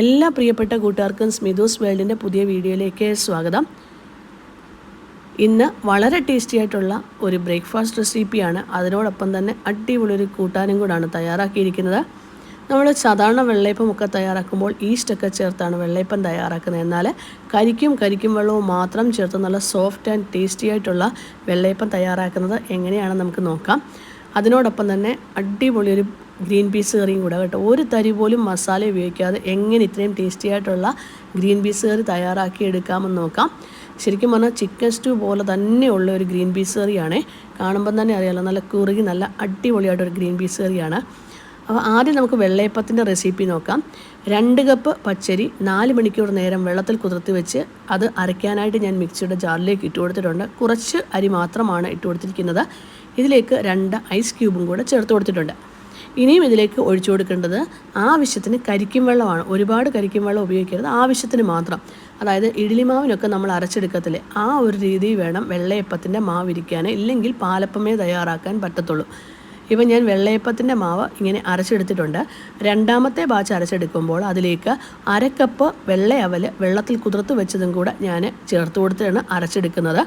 എല്ലാ പ്രിയപ്പെട്ട കൂട്ടുകാർക്കും സ്മിതൂസ് വേൾഡിന്റെ പുതിയ വീഡിയോയിലേക്ക് സ്വാഗതം. ഇന്ന് വളരെ ടേസ്റ്റി ആയിട്ടുള്ള ഒരു ബ്രേക്ക്ഫാസ്റ്റ് റെസിപ്പിയാണ് അതിനോടൊപ്പം തന്നെ അടിപൊളി ഒരു കൂട്ടാനും കൂടാണ് തയ്യാറാക്കിയിരിക്കുന്നത്. നമ്മൾ സാധാരണ വെള്ളയപ്പമൊക്കെ തയ്യാറാക്കുമ്പോൾ ഈസ്റ്റൊക്കെ ചേർത്താണ് വെള്ളയപ്പം തയ്യാറാക്കുന്നത്. എന്നാൽ കരിക്കും കരിക്കും വെള്ളവും മാത്രം ചേർത്ത് നല്ല സോഫ്റ്റ് ആൻഡ് ടേസ്റ്റി ആയിട്ടുള്ള വെള്ളയപ്പം തയ്യാറാക്കുന്നത് എങ്ങനെയാണെന്ന് നമുക്ക് നോക്കാം. അതിനോടൊപ്പം തന്നെ അടിപൊളി ഒരു ഗ്രീൻ പീസ് കറിയും കൂടെ കേട്ടോ. ഒരു തരി പോലും മസാല ഉപയോഗിക്കാതെ എങ്ങനെ ഇത്രയും ടേസ്റ്റി ആയിട്ടുള്ള ഗ്രീൻ പീസ് കറി തയ്യാറാക്കി എടുക്കാമെന്ന് നോക്കാം. ശരിക്കും പറഞ്ഞാൽ ചിക്കൻ സ്റ്റൂ പോലെ തന്നെയുള്ള ഒരു ഗ്രീൻ പീസ് കറിയാണ്. കാണുമ്പം തന്നെ അറിയാലോ നല്ല കുറുകി നല്ല അടിപൊളിയായിട്ടൊരു ഗ്രീൻ പീസ് കറിയാണ്. അപ്പോൾ ആദ്യം നമുക്ക് വെള്ളയപ്പത്തിന്റെ റെസിപ്പി നോക്കാം. രണ്ട് കപ്പ് പച്ചരി നാല് മണിക്കൂർ നേരം വെള്ളത്തിൽ കുതിർത്തി വെച്ച് അത് അരയ്ക്കാനായിട്ട് ഞാൻ മിക്സിയുടെ ജാറിലേക്ക് ഇട്ട് കൊടുത്തിട്ടുണ്ട്. കുറച്ച് അരി മാത്രമാണ് ഇട്ട് കൊടുത്തിരിക്കുന്നത്. ഇതിലേക്ക് രണ്ട് ഐസ് ക്യൂബും കൂടെ ചേർത്ത് കൊടുത്തിട്ടുണ്ട്. ഇനിയും ഇതിലേക്ക് ഒഴിച്ചു കൊടുക്കേണ്ടത് ആവശ്യത്തിന് കരിക്കും വെള്ളമാണ്. ഒരുപാട് കരിക്കും വെള്ളം ഉപയോഗിക്കരുത്. ആവശ്യത്തിന് മാത്രം. അതായത് ഇഡ്ഡലി മാവിനൊക്കെ നമ്മൾ അരച്ചെടുക്കത്തില്ലേ? ആ ഒരു രീതി വേണം വെള്ളയപ്പത്തിന്റെ മാവ് ഇരിക്കാൻ. ഇല്ലെങ്കിൽ പാലപ്പമേ തയ്യാറാക്കാൻ പറ്റത്തുള്ളൂ. ഇപ്പം ഞാൻ വെള്ളയപ്പത്തിന്റെ മാവ് ഇങ്ങനെ അരച്ചെടുത്തിട്ടുണ്ട്. രണ്ടാമത്തെ ബാച്ച് അരച്ചെടുക്കുമ്പോൾ അതിലേക്ക് അരക്കപ്പ് വെള്ളയവൽ വെള്ളത്തിൽ കുതിർത്ത് വെച്ചതും കൂടെ ഞാൻ ചേർത്ത് കൊടുത്തിട്ടാണ് അരച്ചെടുക്കുന്നത്.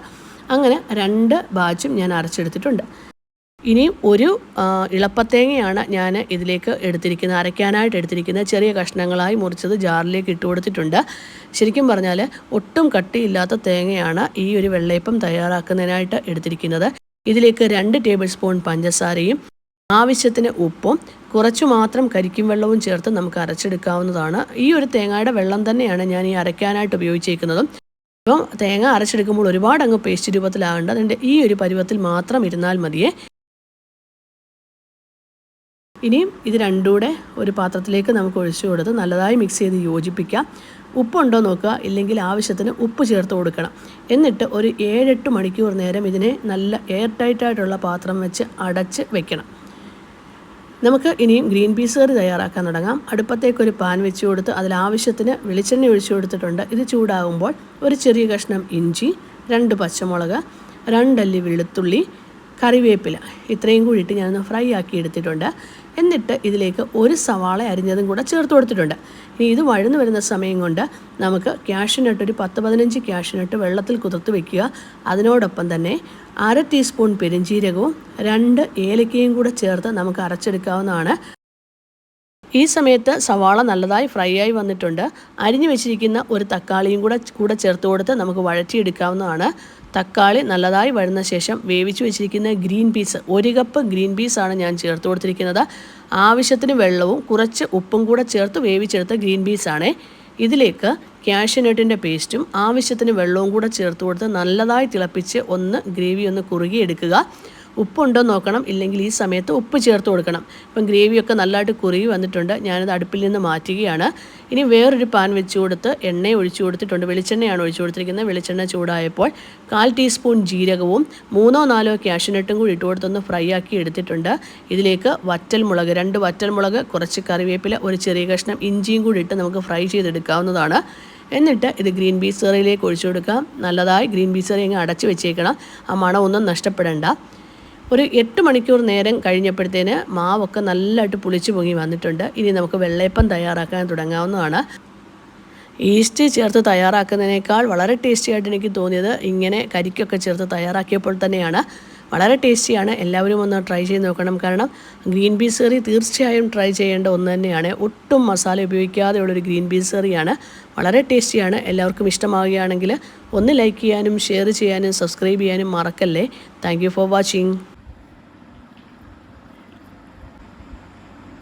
അങ്ങനെ രണ്ട് ബാച്ചും ഞാൻ അരച്ചെടുത്തിട്ടുണ്ട്. ഇനി ഒരു ഇളപ്പത്തേങ്ങയാണ് ഞാൻ ഇതിലേക്ക് എടുത്തിരിക്കുന്നത് അരയ്ക്കാനായിട്ട് എടുത്തിരിക്കുന്നത്. ചെറിയ കഷ്ണങ്ങളായി മുറിച്ചത് ജാറിലേക്ക് ഇട്ട് കൊടുത്തിട്ടുണ്ട്. ശരിക്കും പറഞ്ഞാൽ ഒട്ടും കട്ടിയില്ലാത്ത തേങ്ങയാണ് ഈ ഒരു വെള്ളയപ്പം തയ്യാറാക്കുന്നതിനായിട്ട് എടുത്തിരിക്കുന്നത്. ഇതിലേക്ക് രണ്ട് ടേബിൾ സ്പൂൺ പഞ്ചസാരയും ആവശ്യത്തിന് ഉപ്പും കുറച്ചു മാത്രം കരിക്കും വെള്ളവും ചേർത്ത് നമുക്ക് അരച്ചെടുക്കാവുന്നതാണ്. ഈ ഒരു തേങ്ങയുടെ വെള്ളം തന്നെയാണ് ഞാൻ ഈ അരയ്ക്കാനായിട്ട് ഉപയോഗിച്ചിരിക്കുന്നതും ഇപ്പം തേങ്ങ അരച്ചെടുക്കുമ്പോൾ ഒരുപാട് അങ്ങ് പേസ്റ്റ് രൂപത്തിലാകേണ്ട അതിന്റെ ഈ ഒരു പരുവത്തിൽ മാത്രം ഇരുന്നാൽ മതിയേ. ഇനിയും ഇത് രണ്ടുകൂടെ ഒരു പാത്രത്തിലേക്ക് നമുക്ക് ഒഴിച്ചു കൊടുത്ത് നല്ലതായി മിക്സ് ചെയ്ത് യോജിപ്പിക്കാം ഉപ്പുണ്ടോ നോക്കുക. ഇല്ലെങ്കിൽ ആവശ്യത്തിന് ഉപ്പ് ചേർത്ത് കൊടുക്കണം. എന്നിട്ട് ഒരു ഏഴെട്ട് മണിക്കൂർ നേരം ഇതിനെ നല്ല എയർ ടൈറ്റായിട്ടുള്ള പാത്രം വെച്ച് അടച്ച് വെക്കണം. നമുക്ക് ഇനിയും ഗ്രീൻ പീസ് കറി തയ്യാറാക്കാൻ തുടങ്ങാം. അടുപ്പത്തേക്കൊരു പാൻ വെച്ച് കൊടുത്ത് അതിൽ ആവശ്യത്തിന് വെളിച്ചെണ്ണ ഒഴിച്ചു കൊടുത്തിട്ടുണ്ട്. ഇത് ചൂടാകുമ്പോൾ ഒരു ചെറിയ കഷ്ണം ഇഞ്ചി രണ്ട് പച്ചമുളക് രണ്ടല്ലി വെളുത്തുള്ളി കറിവേപ്പില. ഇത്രയും കൂടിയിട്ട് ഞാനൊന്ന് ഫ്രൈ ആക്കി എടുത്തിട്ടുണ്ട്. എന്നിട്ട് ഇതിലേക്ക് ഒരു സവാള അരിഞ്ഞതും കൂടെ ചേർത്ത് കൊടുത്തിട്ടുണ്ട്. ഇനി ഇത് വഴന്നു വരുന്ന സമയം കൊണ്ട് നമുക്ക് ക്യാഷിനട്ട് ഒരു പത്ത് പതിനഞ്ച് ക്യാഷിനട്ട് വെള്ളത്തിൽ കുതിർത്ത് വെക്കുക. അതിനോടൊപ്പം തന്നെ അര ടീസ്പൂൺ പെരിഞ്ചീരകവും രണ്ട് ഏലക്കയും കൂടെ ചേർത്ത് നമുക്ക് അരച്ചെടുക്കാവുന്നതാണ്. ഈ സമയത്ത് സവാള നല്ലതായി ഫ്രൈ ആയി വന്നിട്ടുണ്ട്. അരിഞ്ഞു വെച്ചിരിക്കുന്ന ഒരു തക്കാളിയും കൂടെ കൂടെ ചേർത്ത് കൊടുത്ത് നമുക്ക് വഴറ്റിയെടുക്കാവുന്നതാണ്. തക്കാളി നല്ലതായി വഴുന്ന ശേഷം വേവിച്ച് വെച്ചിരിക്കുന്ന ഗ്രീൻ പീസ് ഒരു കപ്പ് ഗ്രീൻ പീസാണ് ഞാൻ ചേർത്ത് കൊടുത്തിരിക്കുന്നത്. ആവശ്യത്തിന് വെള്ളവും കുറച്ച് ഉപ്പും കൂടെ ചേർത്ത് വേവിച്ചെടുത്ത ഗ്രീൻ പീസാണ് ഇതിലേക്ക് ക്യാഷ്യനട്ടിന്റെ പേസ്റ്റും ആവശ്യത്തിന് വെള്ളവും കൂടെ ചേർത്ത് കൊടുത്ത് നല്ലതായി തിളപ്പിച്ച് ഒന്ന് ഗ്രേവി ഒന്ന് കുറുകിയെടുക്കുക ഉപ്പുണ്ടോ നോക്കണം ഇല്ലെങ്കിൽ ഈ സമയത്ത് ഉപ്പ് ചേർത്ത് കൊടുക്കണം. ഇപ്പം ഗ്രേവിയൊക്കെ നല്ലതായിട്ട് കുറുകി വന്നിട്ടുണ്ട്. ഞാനത് അടുപ്പിൽ നിന്ന് മാറ്റുകയാണ്. ഇനി വേറൊരു പാൻ വെച്ച് കൊടുത്ത് എണ്ണ ഒഴിച്ച് കൊടുത്തിട്ടുണ്ട്. വെളിച്ചെണ്ണയാണ് ഒഴിച്ചു കൊടുത്തിരിക്കുന്നത്. വെളിച്ചെണ്ണ ചൂടായപ്പോൾ കാൽ ടീസ്പൂൺ ജീരകവും മൂന്നോ നാലോ ക്യാഷ്നട്ടും കൂടി ഇട്ട് കൊടുത്തൊന്ന് ഫ്രൈ ആക്കി എടുത്തിട്ടുണ്ട്. ഇതിലേക്ക് വറ്റൽ മുളക് രണ്ട് വറ്റൽ മുളക് കുറച്ച് കറിവേപ്പില ഒരു ചെറിയ കഷ്ണം ഇഞ്ചിയും കൂടി ഇട്ട് നമുക്ക് ഫ്രൈ ചെയ്തെടുക്കാവുന്നതാണ്. എന്നിട്ട് ഇത് ഗ്രീൻ പീസ് കറിയിലേക്ക് ഒഴിച്ചു കൊടുക്കാം. നല്ലതായി ഗ്രീൻ പീസ് കറി അങ്ങ് അടച്ചു വെച്ചേക്കണം. ആ മണമൊന്നും നഷ്ടപ്പെടേണ്ട. ഒരു എട്ട് മണിക്കൂർ നേരം കഴിഞ്ഞപ്പോഴത്തേന് മാവൊക്കെ നല്ലതായിട്ട് പുളിച്ചു പൊങ്ങി വന്നിട്ടുണ്ട്. ഇനി നമുക്ക് വെള്ളയപ്പം തയ്യാറാക്കാൻ തുടങ്ങാവുന്നതാണ്. ഈസ്റ്റ് ചേർത്ത് തയ്യാറാക്കുന്നതിനേക്കാൾ വളരെ ടേസ്റ്റി ആയിട്ട് എനിക്ക് തോന്നിയത് ഇങ്ങനെ കരിക്കൊക്കെ ചേർത്ത് തയ്യാറാക്കിയപ്പോൾ തന്നെയാണ്. വളരെ ടേസ്റ്റിയാണ് എല്ലാവരും ഒന്ന് ട്രൈ ചെയ്ത് നോക്കണം. കാരണം ഗ്രീൻ പീസ് കറി തീർച്ചയായും ട്രൈ ചെയ്യേണ്ട ഒന്ന് തന്നെയാണ്. ഒട്ടും മസാല ഉപയോഗിക്കാതെയുള്ളൊരു ഗ്രീൻ പീസ് കറിയാണ്. വളരെ ടേസ്റ്റിയാണ് എല്ലാവർക്കും ഇഷ്ടമാവുകയാണെങ്കിൽ ഒന്ന് ലൈക്ക് ചെയ്യാനും ഷെയർ ചെയ്യാനും സബ്സ്ക്രൈബ് ചെയ്യാനും മറക്കല്ലേ. Thank for watching